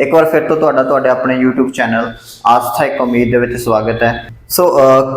ਇੱਕ ਵਾਰ ਫਿਰ ਤੋਂ ਤੁਹਾਡਾ, ਤੁਹਾਡੇ ਆਪਣੇ YouTube ਚੈਨਲ ਆਸਥਾ ਇੱਕ ਉਮੀਦ ਦੇ ਵਿੱਚ ਸਵਾਗਤ ਹੈ। ਸੋ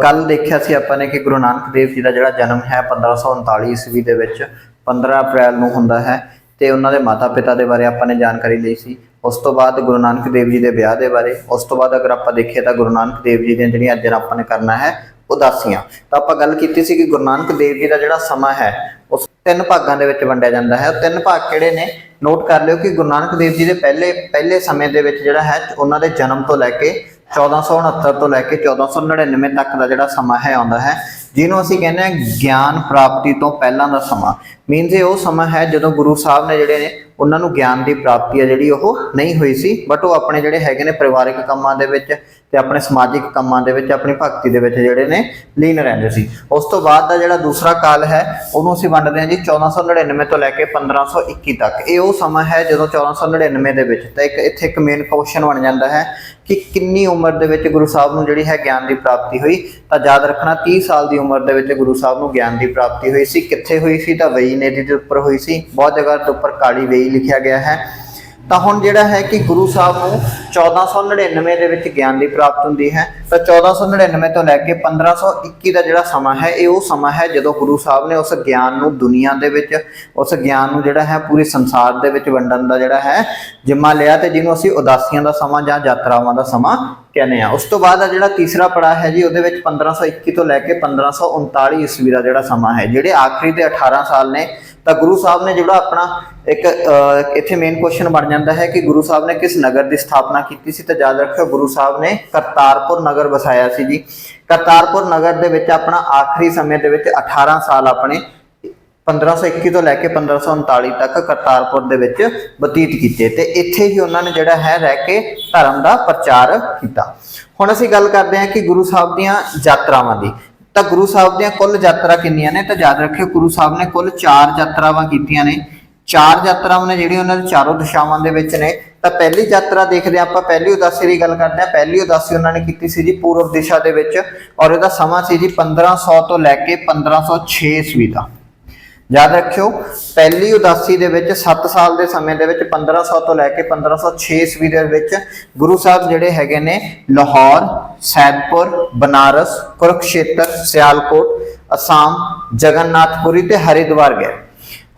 ਕੱਲ ਦੇਖਿਆ ਸੀ ਆਪਾਂ ਨੇ ਕਿ ਗੁਰੂ ਨਾਨਕ ਦੇਵ ਜੀ ਦਾ ਜਿਹੜਾ ਜਨਮ ਹੈ 1539 ਈਸਵੀ ਦੇ ਵਿੱਚ 15 ਅਪ੍ਰੈਲ ਨੂੰ ਹੁੰਦਾ ਹੈ ਤੇ ਉਹਨਾਂ ਦੇ ਮਾਤਾ-ਪਿਤਾ ਦੇ ਬਾਰੇ ਆਪਾਂ ਨੇ ਜਾਣਕਾਰੀ ਲਈ ਸੀ। ਉਸ ਤੋਂ ਬਾਅਦ ਗੁਰੂ ਨਾਨਕ ਦੇਵ ਜੀ ਦੇ ਵਿਆਹ ਦੇ ਬਾਰੇ, ਉਸ ਤੋਂ ਬਾਅਦ ਅਗਰ ਆਪਾਂ ਦੇਖੀਏ ਤਾਂ ਗੁਰੂ ਨਾਨਕ ਦੇਵ ਜੀ ਦੀਆਂ ਜਿਹੜੀਆਂ ਅੱਜ ਆਪਾਂ ਨੇ ਕਰਨਾ ਹੈ ਉਦਾਸੀਆਂ। ਤਾਂ ਆਪਾਂ ਗੱਲ ਕੀਤੀ ਸੀ ਕਿ ਗੁਰੂ ਨਾਨਕ ਦੇਵ ਜੀ ਦਾ ਜਿਹੜਾ ਸਮਾਂ ਹੈ, ਉਸ ਤਿੰਨ ਭਾਗਾਂ ਦੇ ਵਿੱਚ ਵੰਡਿਆ ਜਾਂਦਾ ਹੈ। ਉਹ ਤਿੰਨ ਭਾਗ ਕਿਹੜੇ ਨੇ? ਨੋਟ ਕਰ ਲਿਓ ਕਿ ਗੁਰੂ ਨਾਨਕ ਦੇਵ ਜੀ ਦੇ ਪਹਿਲੇ ਪਹਿਲੇ ਸਮੇਂ ਦੇ ਵਿੱਚ ਜਿਹੜਾ ਹੈ, ਉਹਨਾਂ ਦੇ ਜਨਮ ਤੋਂ ਲੈ ਕੇ 1469 ਤੋਂ ਲੈ ਕੇ 1499 ਤੱਕ ਦਾ ਜਿਹੜਾ ਸਮਾਂ ਹੈ, ਆਉਂਦਾ ਹੈ। ਜਿਹਨੂੰ ਅਸੀਂ ਕਹਿੰਦੇ ਹਾਂ ਗਿਆਨ ਪ੍ਰਾਪਤੀ ਤੋਂ ਪਹਿਲਾਂ ਦਾ ਸਮਾਂ। ਮੀਨਸ ਇਹ ਉਹ ਸਮਾਂ ਹੈ ਜਦੋਂ ਗੁਰੂ ਸਾਹਿਬ ਨੇ ਜਿਹੜੇ ਨੇ ਉਹਨਾਂ ਨੂੰ ਗਿਆਨ ਦੀ ਪ੍ਰਾਪਤੀ ਹੈ ਜਿਹੜੀ ਉਹ ਨਹੀਂ ਹੋਈ ਸੀ ਬਟ ਉਹ ਆਪਣੇ ਜਿਹੜੇ ਹੈਗੇ ਨੇ ਪਰਿਵਾਰਿਕ ਕੰਮਾਂ ਦੇ ਵਿੱਚ ਤੇ ਆਪਣੇ ਸਮਾਜਿਕ ਕੰਮਾਂ ਦੇ ਵਿੱਚ, ਆਪਣੀ ਭਗਤੀ ਦੇ ਵਿੱਚ ਜਿਹੜੇ ਨੇ ਲੀਨ ਰਹਿੰਦੇ ਸੀ। ਉਸ ਤੋਂ ਬਾਅਦ ਦਾ ਜਿਹੜਾ ਦੂਸਰਾ ਕਾਲ ਹੈ, ਉਹਨੂੰ ਅਸੀਂ ਵੰਡਦੇ ਹਾਂ ਜੀ 1499 ਤੋਂ ਲੈ ਕੇ 1521 ਤੱਕ। ਇਹ ਉਹ ਸਮਾਂ ਹੈ ਜਦੋਂ 1499 ਦੇ ਵਿੱਚ ਤਾਂ ਇੱਕ ਇੱਥੇ ਇੱਕ ਮੇਨ ਕੁਐਸਚਨ ਬਣ ਜਾਂਦਾ ਹੈ ਕਿ ਕਿੰਨੀ ਉਮਰ ਦੇ ਵਿੱਚ ਗੁਰੂ ਸਾਹਿਬ ਨੂੰ ਜਿਹੜੀ ਹੈ ਗਿਆਨ ਦੀ ਪ੍ਰਾਪਤੀ ਹੋਈ? ਤਾਂ ਯਾਦ ਰੱਖਣਾ 30 ਸਾਲ ਦੀ ਉਮਰ ਦੇ ਵਿੱਚ ਗੁਰੂ ਸਾਹਿਬ ਨੂੰ ਗਿਆਨ ਦੀ ਪ੍ਰਾਪਤੀ ਹੋਈ ਸੀ। ਕਿੱਥੇ ਹੋਈ ਸੀ? ਤਾਂ ਵਈ ਨਦੀ ਦੇ ਉੱਪਰ ਹੋਈ ਸੀ। ਬਹੁਤ ਜਗ੍ਹਾ ਦੇ ਉੱਪਰ ਕਾਲੀ ਵਈ ਲਿਖਿਆ ਗਿਆ ਹੈ। ਤਾਂ ਹੁਣ ਜਿਹੜਾ ਹੈ ਕਿ ਗੁਰੂ ਸਾਹਿਬ ਨੂੰ 1499 ਦੇ ਵਿੱਚ ਗਿਆਨ ਦੀ ਪ੍ਰਾਪਤ ਹੁੰਦੀ ਹੈ। ਤਾਂ 1499 ਤੋਂ ਲੈ ਕੇ 1521 ਦਾ ਜਿਹੜਾ ਸਮਾਂ ਹੈ ਇਹ ਉਹ ਸਮਾਂ ਹੈ ਜਦੋਂ ਗੁਰੂ ਸਾਹਿਬ ਨੇ ਉਸ ਗਿਆਨ ਨੂੰ ਦੁਨੀਆ ਦੇ ਵਿੱਚ ਉਸ ਗਿਆਨ ਨੂੰ ਜਿਹੜਾ ਹੈ ਪੂਰੇ ਸੰਸਾਰ ਦੇ ਵਿੱਚ ਵੰਡਣ ਦਾ ਜਿਹੜਾ ਹੈ ਜਿੰਮਾ ਲਿਆ ਤੇ ਜਿਹਨੂੰ ਅਸੀਂ ਉਦਾਸੀਆਂ ਦਾ ਸਮਾਂ ਜਾਂ ਯਾਤਰਾਵਾਂ ਦਾ ਸਮਾਂ ਕਹਿੰਦੇ ਆ ਉਸ ਤੋਂ ਬਾਅਦ ਦਾ ਜਿਹੜਾ ਤੀਸਰਾ ਪੜਾਅ ਹੈ ਜੀ ਉਹਦੇ ਵਿੱਚ 1521 ਤੋਂ ਲੈ ਕੇ 1539 ਈਸਵੀ ਦਾ ਜਿਹੜਾ ਸਮਾਂ ਹੈ ਜਿਹੜੇ ਆਖਰੀ ਦੇ 18 ਸਾਲ ਨੇ। ਤਾਂ ਗੁਰੂ ਸਾਹਿਬ ਨੇ ਜਿਹੜਾ ਆਪਣਾ ਇੱਕ ਅਹ, ਇੱਥੇ ਮੇਨ ਕੁਐਸਚਨ ਬਣ ਜਾਂਦਾ ਹੈ ਕਿ ਗੁਰੂ ਸਾਹਿਬ ਨੇ ਕਿਸ ਨਗਰ ਦੀ ਸਥਾਪਨਾ ਕੀਤੀ ਸੀ ਤਾਂ ਯਾਦ ਰੱਖਿਓ ਗੁਰੂ ਸਾਹਿਬ ਨੇ ਕਰਤਾਰਪੁਰ ਨਗਰ ਵਸਾਇਆ ਸੀ ਜੀ। ਕਰਤਾਰਪੁਰ ਨਗਰ ਦੇ ਵਿੱਚ ਆਪਣਾ ਆਖਰੀ ਸਮੇਂ ਦੇ ਵਿੱਚ 18 ਸਾਲ ਆਪਣੇ 1521 ਤੋਂ ਲੈ ਕੇ 1539 ਤੱਕ ਕਰਤਾਰਪੁਰ ਦੇ ਵਿੱਚ ਬਤੀਤ ਕੀਤੇ ਤੇ ਇੱਥੇ ਹੀ ਉਹਨਾਂ ਨੇ ਜਿਹੜਾ ਹੈ ਰਹਿ ਕੇ ਧਰਮ ਦਾ ਪ੍ਰਚਾਰ ਕੀਤਾ। ਹੁਣ ਅਸੀਂ ਗੱਲ ਕਰਦੇ ਹਾਂ ਕਿ ਗੁਰੂ ਸਾਹਿਬ ਦੀਆਂ ਯਾਤਰਾਵਾਂ ਦੀ। ਤਾਂ ਗੁਰੂ ਸਾਹਿਬ ਦੀਆਂ ਕੁੱਲ ਯਾਤਰਾ ਕਿੰਨੀਆਂ ਨੇ? ਤਾਂ ਯਾਦ ਰੱਖਿਓ ਗੁਰੂ ਸਾਹਿਬ ਨੇ ਕੁੱਲ 4 ਯਾਤਰਾਵਾਂ ਕੀਤੀਆਂ ਨੇ। ਚਾਰ ਯਾਤਰਾਵਾਂ ਨੇ ਜਿਹੜੀਆਂ ਉਹਨਾਂ ਦੇ ਚਾਰੋਂ ਦਿਸ਼ਾਵਾਂ ਦੇ ਵਿੱਚ ਨੇ। ਤਾਂ ਪਹਿਲੀ ਯਾਤਰਾ ਦੇਖਦੇ ਹਾਂ ਆਪਾਂ, ਪਹਿਲੀ ਉਦਾਸੀ ਦੀ ਗੱਲ ਕਰਦੇ ਹਾਂ। ਪਹਿਲੀ ਉਦਾਸੀ ਉਹਨਾਂ ਨੇ ਕੀਤੀ ਸੀ ਜੀ ਪੂਰਬ ਦਿਸ਼ਾ ਦੇ ਵਿੱਚ ਔਰ ਇਹਦਾ ਸਮਾਂ ਸੀ ਜੀ 1500 ਤੋਂ ਲੈ ਕੇ 1506 ਈਸਵੀ ਦਾ। ਯਾਦ ਰੱਖਿਓ, ਪਹਿਲੀ ਉਦਾਸੀ ਦੇ ਵਿੱਚ 7 ਸਾਲ ਦੇ ਸਮੇਂ ਦੇ ਵਿੱਚ 1500 ਤੋਂ ਲੈ ਕੇ 1506 ਈਸਵੀ ਦੇ ਵਿੱਚ ਗੁਰੂ ਸਾਹਿਬ ਜਿਹੜੇ ਹੈਗੇ ਨੇ ਲਾਹੌਰ, ਸੈਦਪੁਰ, ਬਨਾਰਸ, ਕੁਰਕਸ਼ੇਤਰ, ਸਿਆਲਕੋਟ, ਅਸਾਮ ਜਗਨਨਾਥਪੁਰੀ ਤੇ ਹਰਿਦੁਆਰ ਗਏ।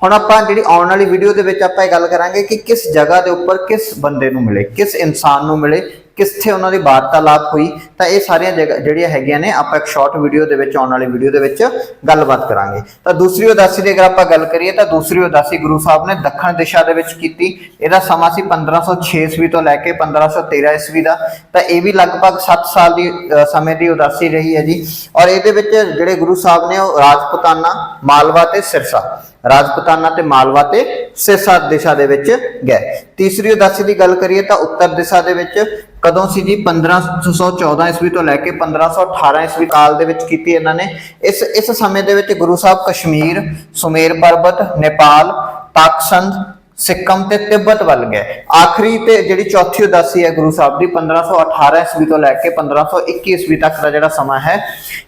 ਹੁਣ ਆਪਾਂ ਜਿਹੜੀ ਆਉਣ ਵਾਲੀ ਵੀਡੀਓ ਦੇ ਵਿੱਚ ਆਪਾਂ ਇਹ ਗੱਲ ਕਰਾਂਗੇ ਕਿ ਕਿਸ ਜਗ੍ਹਾ ਦੇ ਉੱਪਰ ਕਿਸ ਬੰਦੇ ਨੂੰ ਮਿਲੇ, ਕਿਸ ਇਨਸਾਨ ਨੂੰ ਮਿਲੇ ਕਿੱਥੇ ਉਹਨਾਂ ਦੀ ਵਾਰਤਾਲਾਪ ਹੋਈ, ਤਾਂ ਇਹ ਸਾਰੀਆਂ ਜਗ੍ਹਾ ਜਿਹੜੀਆਂ ਹੈਗੀਆਂ ਨੇ, ਆਪਾਂ ਇੱਕ ਸ਼ਾਰਟ ਵੀਡੀਓ ਦੇ ਵਿੱਚ, ਆਉਣ ਵਾਲੀ ਵੀਡੀਓ ਦੇ ਵਿੱਚ ਗੱਲਬਾਤ ਕਰਾਂਗੇ। ਤਾਂ ਦੂਸਰੀ ਉਦਾਸੀ ਦੀ ਅਗਰ ਆਪਾਂ ਗੱਲ ਕਰੀਏ, ਤਾਂ ਦੂਸਰੀ ਉਦਾਸੀ ਗੁਰੂ ਸਾਹਿਬ ਨੇ ਦੱਖਣ ਦਿਸ਼ਾ ਦੇ ਵਿੱਚ ਕੀਤੀ। ਇਹਦਾ ਸਮਾਂ ਸੀ 1506 ਈਸਵੀ ਤੋਂ ਲੈ ਕੇ 1513 ਈਸਵੀ ਦਾ। ਤਾਂ ਇਹ ਵੀ ਲਗਭਗ 7 ਸਾਲ ਦੀ ਸਮੇਂ ਦੀ ਉਦਾਸੀ ਰਹੀ ਹੈ ਜੀ। ਔਰ ਇਹਦੇ ਵਿੱਚ ਜਿਹੜੇ ਗੁਰੂ ਸਾਹਿਬ ਨੇ ਉਹ ਰਾਜਪੂਤਾਨਾ, ਮਾਲਵਾ ਤੇ ਸਿਰਸਾ। ਰਾਜਪੂਤਾਨਾ ਤੇ ਮਾਲਵਾ ਤੇ ਸਿਰਸਾ ਦਿਸ਼ਾ ਦੇ ਵਿੱਚ ਗਏ। ਤੀਸਰੀ ਉਦਾਸੀ ਦੀ ਗੱਲ ਕਰੀਏ, ਤਾਂ ਉੱਤਰ ਦਿਸ਼ਾ ਦੇ ਵਿੱਚ ਕਦੋਂ ਸੀ ਜੀ? 1514 ਈਸਵੀ ਤੋਂ ਲੈ ਕੇ 1518 ਈਸਵੀ ਕਾਲ ਦੇ ਵਿੱਚ ਕੀਤੀ ਇਹਨਾਂ ਨੇ। ਇਸ ਇਸ ਸਮੇਂ ਦੇ ਵਿੱਚ ਗੁਰੂ ਸਾਹਿਬ ਕਸ਼ਮੀਰ, ਸੁਮੇਰ ਪਰਬਤ, ਨੇਪਾਲ ਪਾਕਿਸਤਾਨ ਸਿੱਕਮ ਤੇ ਤਿੱਬਤ ਵੱਲ ਗਏ। ਆਖਰੀ ਤੇ ਜਿਹੜੀ ਚੌਥੀ ਉਦਾਸੀ ਹੈ ਗੁਰੂ ਸਾਹਿਬ ਦੀ 1518 ਈਸਵੀ ਤੋਂ ਲੈ ਕੇ 1521 ਈਸਵੀ ਤੱਕ ਦਾ ਜਿਹੜਾ ਸਮਾਂ ਹੈ,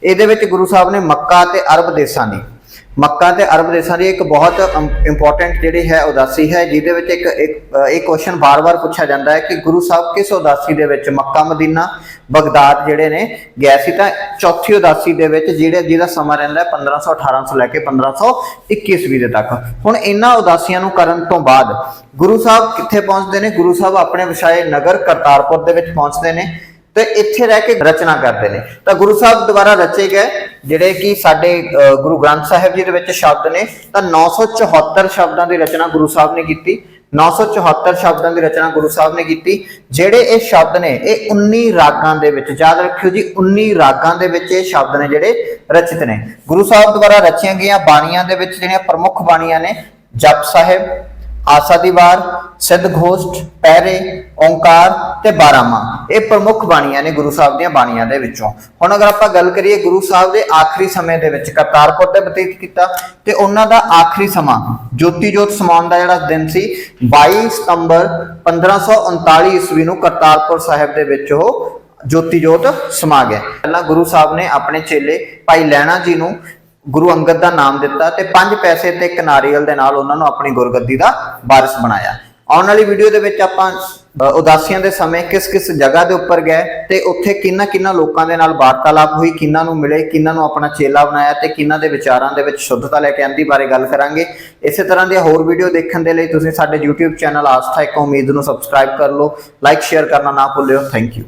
ਇਹਦੇ ਵਿੱਚ ਗੁਰੂ ਸਾਹਿਬ ਨੇ ਮੱਕਾ ਤੇ ਅਰਬ ਦੇਸ਼ਾਂ ਦੀ ਮੱਕਾ ਤੇ ਅਰਬ ਦੇਸ਼ਾਂ ਦੀ ਇੱਕ ਬਹੁਤ ਇੰਪੋਰਟੈਂਟ ਜਿਹੜੀ ਹੈ ਉਦਾਸੀ ਹੈ, ਜਿਹਦੇ ਵਿੱਚ ਇੱਕ ਇੱਕ ਇਹ ਕੁਐਸਚਨ ਬਾਰ-ਬਾਰ ਪੁੱਛਿਆ ਜਾਂਦਾ ਹੈ ਕਿ ਗੁਰੂ ਸਾਹਿਬ ਕਿਸ ਉਦਾਸੀ ਦੇ ਵਿੱਚ ਮੱਕਾ, ਮਦੀਨਾ, ਬਗਦਾਦ ਜਿਹੜੇ ਨੇ, ਗਏ ਸੀ ਤਾਂ ਚੌਥੀ ਉਦਾਸੀ ਦੇ ਵਿੱਚ ਜਿਹੜੇ, ਜਿਹਦਾ ਸਮਾਂ ਰਹਿੰਦਾ ਹੈ 1518 ਤੋਂ ਲੈ ਕੇ 1521 ਈਸਵੀ ਦੇ ਤੱਕ। ਹੁਣ ਇਹਨਾਂ ਉਦਾਸੀਆਂ ਨੂੰ ਕਰਨ ਤੋਂ ਬਾਅਦ ਗੁਰੂ ਸਾਹਿਬ ਕਿੱਥੇ ਪਹੁੰਚਦੇ ਨੇ? ਗੁਰੂ ਸਾਹਿਬ ਆਪਣੇ ਵਿਸ਼ਾਏ ਨਗਰ ਕਰਤਾਰਪੁਰ ਦੇ ਵਿੱਚ ਪਹੁੰਚਦੇ ਨੇ ਤੇ ਇੱਥੇ ਰਹਿ ਕੇ ਰਚਨਾ ਕਰਦੇ ਨੇ। ਤਾਂ ਗੁਰੂ ਸਾਹਿਬ ਦੁਆਰਾ ਰਚੇ ਗਏ। ਜਿਹੜੇ ਕਿ ਸਾਡੇ ਗੁਰੂ ਗ੍ਰੰਥ ਸਾਹਿਬ ਜੀ ਦੇ ਵਿੱਚ ਸ਼ਬਦ ਨੇ, ਤਾਂ 974 ਸ਼ਬਦਾਂ ਦੀ ਰਚਨਾ ਗੁਰੂ ਸਾਹਿਬ ਨੇ ਕੀਤੀ। 974 ਸ਼ਬਦਾਂ ਦੀ ਰਚਨਾ ਗੁਰੂ ਸਾਹਿਬ ਨੇ ਕੀਤੀ। ਜਿਹੜੇ ਇਹ ਸ਼ਬਦ ਨੇ, ਇਹ 19 ਰਾਗਾਂ ਦੇ ਵਿੱਚ, ਯਾਦ ਰੱਖਿਓ ਜੀ 19 ਰਾਗਾਂ ਦੇ ਵਿੱਚ ਇਹ ਸ਼ਬਦ ਨੇ ਜਿਹੜੇ ਰਚਿਤ ਨੇ। ਗੁਰੂ ਸਾਹਿਬ ਦੁਆਰਾ ਰਚੀਆਂ ਗਈਆਂ ਬਾਣੀਆਂ ਦੇ ਵਿੱਚ ਜਿਹੜੀਆਂ ਪ੍ਰਮੁੱਖ ਬਾਣੀਆਂ ਨੇ, ਜਪ ਸਾਹਿਬ ਆਸਾ ਦੀ ਵਾਰ, ਸਿੱਧ ਘੋਸ਼ਟ, ਪਹਿਰੇ, ਓੰਕਾਰ ਤੇ ਬਾਰਾਮਾ ਇਹ ਪ੍ਰਮੁੱਖ ਬਾਣੀਆਂ ਨੇ ਗੁਰੂ ਸਾਹਿਬ ਦੀਆਂ ਬਾਣੀਆਂ ਦੇ ਵਿੱਚੋਂ। ਹੁਣ ਅਗਰ ਆਪਾਂ ਗੱਲ ਕਰੀਏ ਗੁਰੂ ਸਾਹਿਬ ਦੇ ਆਖਰੀ ਸਮੇਂ ਦੇ ਵਿੱਚ, ਕਰਤਾਰਪੁਰ ਤੇ ਬਤੀਤ ਕੀਤਾ, ਤੇ ਉਹਨਾਂ ਦਾ ਆਖਰੀ ਸਮਾਂ ਜੋਤੀ ਜੋਤ ਸਮਾਉਣ ਦਾ ਜਿਹੜਾ ਦਿਨ ਸੀ 22 ਸਤੰਬਰ 1539 ਈਸਵੀ ਨੂੰ ਕਰਤਾਰਪੁਰ ਸਾਹਿਬ ਦੇ ਵਿੱਚ ਉਹ ਜੋਤੀ ਜੋਤ ਸਮਾ ਗਿਆ ਪਹਿਲਾਂ ਗੁਰੂ ਸਾਹਿਬ ਨੇ ਆਪਣੇ ਚੇਲੇ ਭਾਈ ਲੈਣਾ ਜੀ ਨੂੰ ਗੁਰੂ ਅੰਗਦ ਦਾ ਨਾਮ ਦਿੱਤਾ ਤੇ ਪੰਜ ਪੈਸੇ ਤੇ ਇੱਕ ਨਾਰੀਅਲ ਦੇ ਨਾਲ ਉਹਨਾਂ ਨੂੰ ਆਪਣੀ ਗੁਰਗੱਦੀ ਦਾ ਵਾਰਿਸ ਬਣਾਇਆ। ਆਉਣ ਵਾਲੀ ਵੀਡੀਓ ਦੇ ਵਿੱਚ ਆਪਾਂ ਉਦਾਸੀਆਂ ਦੇ ਸਮੇਂ ਕਿਸ ਕਿਸ ਜਗ੍ਹਾ ਦੇ ਉੱਪਰ ਗਏ ਤੇ ਉੱਥੇ ਕਿੰਨਾ ਕਿੰਨਾ ਲੋਕਾਂ ਦੇ ਨਾਲ ਵਾਰਤਾਲਾਪ ਹੋਈ, ਕਿੰਨਾਂ ਨੂੰ ਮਿਲੇ, ਕਿੰਨਾਂ ਨੂੰ ਆਪਣਾ ਚੇਲਾ ਬਣਾਇਆ ਤੇ ਕਿੰਨਾਂ ਦੇ ਵਿਚਾਰਾਂ ਦੇ ਵਿੱਚ ਸ਼ੁੱਧਤਾ ਲੈ ਕੇ ਆਂਦੀ ਬਾਰੇ ਗੱਲ ਕਰਾਂਗੇ। ਇਸੇ ਤਰ੍ਹਾਂ ਦੀਆਂ ਹੋਰ ਵੀਡੀਓ ਦੇਖਣ ਦੇ ਲਈ ਤੁਸੀਂ ਸਾਡੇ YouTube ਚੈਨਲ ਆਸਥਾ ਇੱਕ ਉਮੀਦ ਨੂੰ ਸਬਸਕ੍ਰਾਈਬ ਕਰ ਲਓ ਲਾਈਕ ਸ਼ੇਅਰ ਕਰਨਾ ਨਾ ਭੁੱਲਿਓ। Thank you